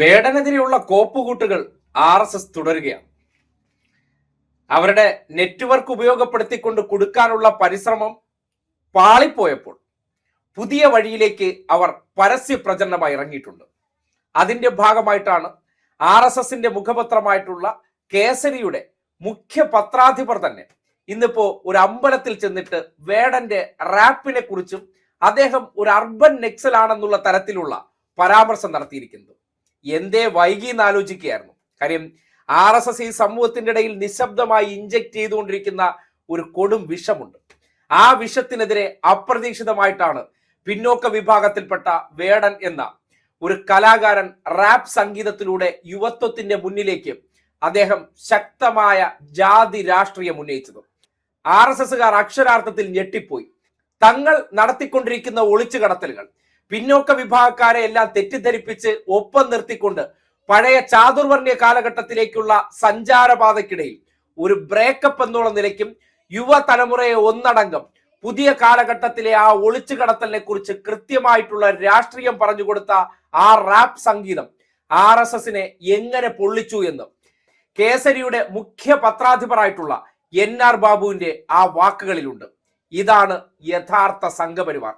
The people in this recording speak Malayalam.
വേടനെതിരെയുള്ള കോപ്പുകൂട്ടുകൾ ആർ എസ് എസ് തുടരുകയാണ്. അവരുടെ നെറ്റ്വർക്ക് ഉപയോഗപ്പെടുത്തിക്കൊണ്ട് കൊടുക്കാനുള്ള പരിശ്രമം പാളിപ്പോയപ്പോൾ പുതിയ വഴിയിലേക്ക് അവർ പരസ്യ പ്രചരണമായി ഇറങ്ങിയിട്ടുണ്ട്. അതിന്റെ ഭാഗമായിട്ടാണ് ആർ എസ് എസിന്റെ മുഖപത്രമായിട്ടുള്ള കേസരിയുടെ മുഖ്യ പത്രാധിപർ തന്നെ ഇന്നിപ്പോ ഒരു അമ്പലത്തിൽ ചെന്നിട്ട് വേടന്റെ റാപ്പിനെ കുറിച്ചും അദ്ദേഹം ഒരു അർബൻ നെക്സൽ ആണെന്നുള്ള തരത്തിലുള്ള പരാമർശം നടത്തിയിരിക്കുന്നത്. എന്തേ വൈകി എന്ന് ആലോചിക്കുകയായിരുന്നു. കാര്യം ആർ എസ് എസ് ഈ സമൂഹത്തിന്റെ ഇടയിൽ നിശബ്ദമായി ഇഞ്ചക്ട് ചെയ്തുകൊണ്ടിരിക്കുന്ന ഒരു കൊടും വിഷമുണ്ട്. ആ വിഷത്തിനെതിരെ അപ്രതീക്ഷിതമായിട്ടാണ് പിന്നോക്ക വിഭാഗത്തിൽപ്പെട്ട വേടൻ എന്ന ഒരു കലാകാരൻ റാപ്പ് സംഗീതത്തിലൂടെ യുവത്വത്തിന്റെ മുന്നിലേക്ക് അദ്ദേഹം ശക്തമായ ജാതി രാഷ്ട്രീയം ഉന്നയിച്ചത്. ആർ എസ് എസുകാർ അക്ഷരാർത്ഥത്തിൽ ഞെട്ടിപ്പോയി. തങ്ങൾ നടത്തിക്കൊണ്ടിരിക്കുന്ന ഒളിച്ചു കടത്തലുകൾ പിന്നോക്ക വിഭാഗക്കാരെ എല്ലാം തെറ്റിദ്ധരിപ്പിച്ച് ഒപ്പം നിർത്തിക്കൊണ്ട് പഴയ ചാതുർവർണയ കാലഘട്ടത്തിലേക്കുള്ള സഞ്ചാരപാതയ്ക്കിടയിൽ ഒരു ബ്രേക്കപ്പ് എന്നുള്ള നിലയ്ക്കും യുവതലമുറയെ ഒന്നടങ്കം പുതിയ കാലഘട്ടത്തിലെ ആ ഒളിച്ചു കടത്തലിനെ കുറിച്ച് കൃത്യമായിട്ടുള്ള രാഷ്ട്രീയം പറഞ്ഞു കൊടുത്ത ആ റാപ്പ് സംഗീതം ആർ എസ് എസിനെ എങ്ങനെ പൊള്ളിച്ചു എന്ന് കേസരിയുടെ മുഖ്യ പത്രാധിപരായിട്ടുള്ള എൻ ആർ ബാബുവിന്റെ ആ വാക്കുകളിലുണ്ട്. ഇതാണ് യഥാർത്ഥ സംഘപരിവാർ.